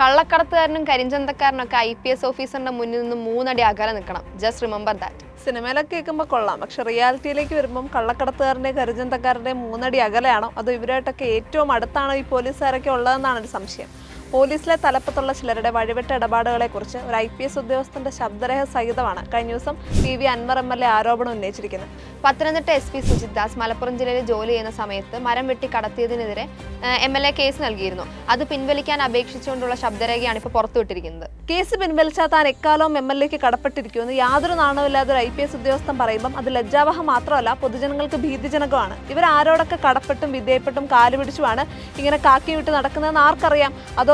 കള്ളക്കടത്തുകാരനും കരിഞ്ചന്തക്കാരനും ഒക്കെ I P S ഓഫീസറിന്റെ മുന്നിൽ നിന്ന് മൂന്നടി അകലെ നിൽക്കണം. ജസ്റ്റ് റിമെമ്പർ ദാറ്റ് സിനിമയിലൊക്കെ കേൾക്കുമ്പോൾ കൊള്ളാം. പക്ഷെ റിയാലിറ്റിയിലേക്ക് വരുമ്പം കള്ളക്കടത്തുകാരന്റെയും കരിഞ്ചന്തക്കാരന്റെയും മൂന്നടി അകലെയാണോ? അതോ ഇവരായിട്ടൊക്കെ ഏറ്റവും അടുത്താണോ ഈ പോലീസുകാരൊക്കെ ഉള്ളതെന്നാണ് ഒരു സംശയം. പോലീസിലെ തലപ്പത്തുള്ള ചിലരുടെ വഴിവിട്ട ഇടപാടുകളെക്കുറിച്ച് ഒരു ഐ പി എസ് ഉദ്യോഗസ്ഥന്റെ ശബ്ദരേഖ സഹിതമാണ് കഴിഞ്ഞ ദിവസം P V Anvar M L A ആരോപണം ഉന്നയിച്ചിരിക്കുന്നത്. പത്തനംതിട്ട എസ് പി സുജിത് ദാസ് മലപ്പുറം ജില്ലയിൽ ജോലി ചെയ്യുന്ന സമയത്ത് മരം വെട്ടി കടത്തിയതിനെതിരെ എം എൽ എ കേസ് നൽകിയിരുന്നു. അത് പിൻവലിക്കാൻ അപേക്ഷിച്ചുകൊണ്ടുള്ള ശബ്ദരേഖയാണ് ഇപ്പോൾ പുറത്തുവിട്ടിരിക്കുന്നത്. കേസ് പിൻവലിച്ചാൽ താൻ എക്കാലവും എം എൽ എക്ക് കടപ്പെട്ടിരിക്കുമെന്ന് യാതൊരു നാണവുമില്ലാതെ ഒരു ഐ പി എസ് ഉദ്യോഗസ്ഥൻ പറയുമ്പം അത് ലജ്ജാവഹം മാത്രമല്ല പൊതുജനങ്ങൾക്ക് ഭീതിജനകമാണ് ഇവർ ആരോടൊക്കെ കടപ്പെട്ടും വിധേയപ്പെട്ടും കാലുപിടിച്ചുമാണ് ഇങ്ങനെ കാക്കി വിട്ട് നടക്കുന്നതെന്ന് ആർക്കറിയാം?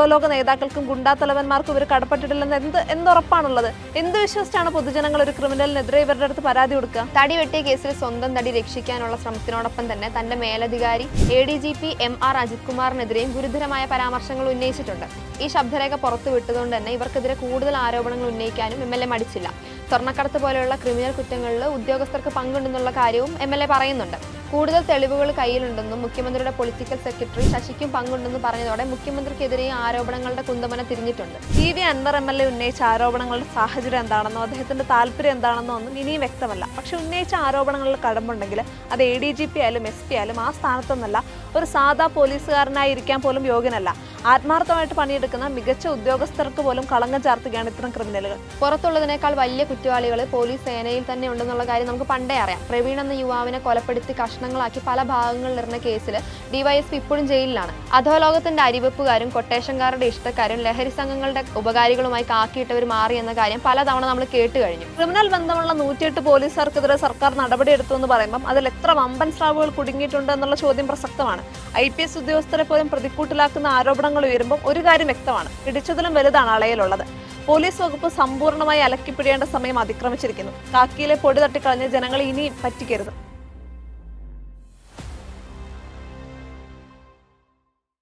അധോലോക നേതാക്കൾക്കും ഗുണ്ടാ തലവന്മാർക്കും ഇവർ കടപ്പെട്ടിട്ടില്ലെന്ന് എന്ത് എന്തുറപ്പാണുള്ളത് എന്ത് വിശ്വസിച്ചാണ് പൊതുജനങ്ങൾ ഒരു ക്രിമിനലിനെതിരെ ഇവരുടെ അടുത്ത് പരാതി കൊടുക്കുക? തടി വെട്ടിയ കേസിൽ സ്വന്തം തടി രക്ഷിക്കാനുള്ള ശ്രമത്തിനോടൊപ്പം തന്നെ തന്റെ മേലധികാരി A D G P M R Ajith കുമാറിനെതിരെയും ഗുരുതരമായ പരാമർശങ്ങൾ ഉന്നയിച്ചിട്ടുണ്ട്. ഈ ശബ്ദരേഖ പുറത്തു വിട്ടതുകൊണ്ട് തന്നെ ഇവർക്കെതിരെ കൂടുതൽ ആരോപണങ്ങൾ ഉന്നയിക്കാനും എം എൽ എ മടിച്ചില്ല. സ്വർണക്കടത്ത് പോലെയുള്ള ക്രിമിനൽ കുറ്റങ്ങളിൽ ഉദ്യോഗസ്ഥർക്ക് പങ്കുണ്ടെന്നുള്ള കാര്യവും എം എൽ എ പറയുന്നുണ്ട്. കൂടുതൽ തെളിവുകൾ കയ്യിലുണ്ടെന്നും മുഖ്യമന്ത്രിയുടെ പൊളിറ്റിക്കൽ സെക്രട്ടറി ശശിക്കും പങ്കുണ്ടെന്നും പറഞ്ഞതോടെ മുഖ്യമന്ത്രിക്കെതിരെ ആരോപണങ്ങളുടെ കുന്തമന തിരിഞ്ഞിട്ടുണ്ട്. T V Anvar M L A ഉന്നയിച്ച ആരോപണങ്ങളുടെ സാഹചര്യം എന്താണെന്നോ അദ്ദേഹത്തിന്റെ താല്പര്യം എന്താണെന്നോ ഒന്നും ഇനിയും വ്യക്തമല്ല. പക്ഷെ ഉന്നയിച്ച ആരോപണങ്ങളിൽ കടമ്പുണ്ടെങ്കിൽ അത് എ ഡി ജി പി ആയാലും എസ് പി ആയാലും ആ സ്ഥാനത്തൊന്നല്ല. ഒരു സാധാ പോലീസുകാരനായിരിക്കാൻ പോലും യോഗ്യനല്ല. ആത്മാർത്ഥമായിട്ട് പണിയെടുക്കുന്ന മികച്ച ഉദ്യോഗസ്ഥർക്ക് പോലും കളങ്കം ചാർത്തുകയാണ് ഇത്തരം ക്രിമിനലുകൾ. പുറത്തുള്ളതിനേക്കാൾ വലിയ കുറ്റവാളികൾ പോലീസ് സേനയിൽ തന്നെ ഉണ്ടെന്നുള്ള കാര്യം നമുക്ക് പണ്ടേ അറിയാം. പ്രവീൺ എന്ന യുവാവിനെ കൊലപ്പെടുത്തി കഷ്ണങ്ങളാക്കി പല ഭാഗങ്ങളിലിരുന്ന കേസിൽ ഡിവൈഎസ്പി ഇപ്പോഴും ജയിലിലാണ്. അധോലോകത്തിന്റെ അരിവെപ്പുകാരും കൊട്ടേഷൻകാരുടെ ഇഷ്ടക്കാരും ലഹരി സംഘങ്ങളുടെ ഉപകാരികളുമായി കാക്കിയിട്ടവർ മാറി എന്ന കാര്യം പലതവണ നമ്മൾ കേട്ട് കഴിഞ്ഞു. ക്രിമിനൽ ബന്ധമുള്ള നൂറ്റിയെട്ട് പോലീസുകാർക്കെതിരെ സർക്കാർ നടപടിയെടുത്തു എന്ന് പറയുമ്പം അതിൽ എത്ര വമ്പൻ സ്രാവുകൾ കുടുങ്ങിയിട്ടുണ്ട് എന്നുള്ള ചോദ്യം പ്രസക്തമാണ്. ഐ പി എസ് ഉദ്യോഗസ്ഥരെ പോലും പ്രതിക്കൂട്ടിലാക്കുന്ന ആരോപണങ്ങൾ ഉയരുമ്പോൾ ഒരു കാര്യം വ്യക്തമാണ്. ഇടിച്ചതിലും വലുതാണ് അളയിലുള്ളത്. പോലീസ് വകുപ്പ് സമ്പൂർണമായി അലക്കിപ്പിടിയേണ്ട സമയം അതിക്രമിച്ചിരിക്കുന്നു. കാക്കിയിലെ പൊടി തട്ടിക്കളഞ്ഞ് ജനങ്ങളെ ഇനി പറ്റിക്കരുത്.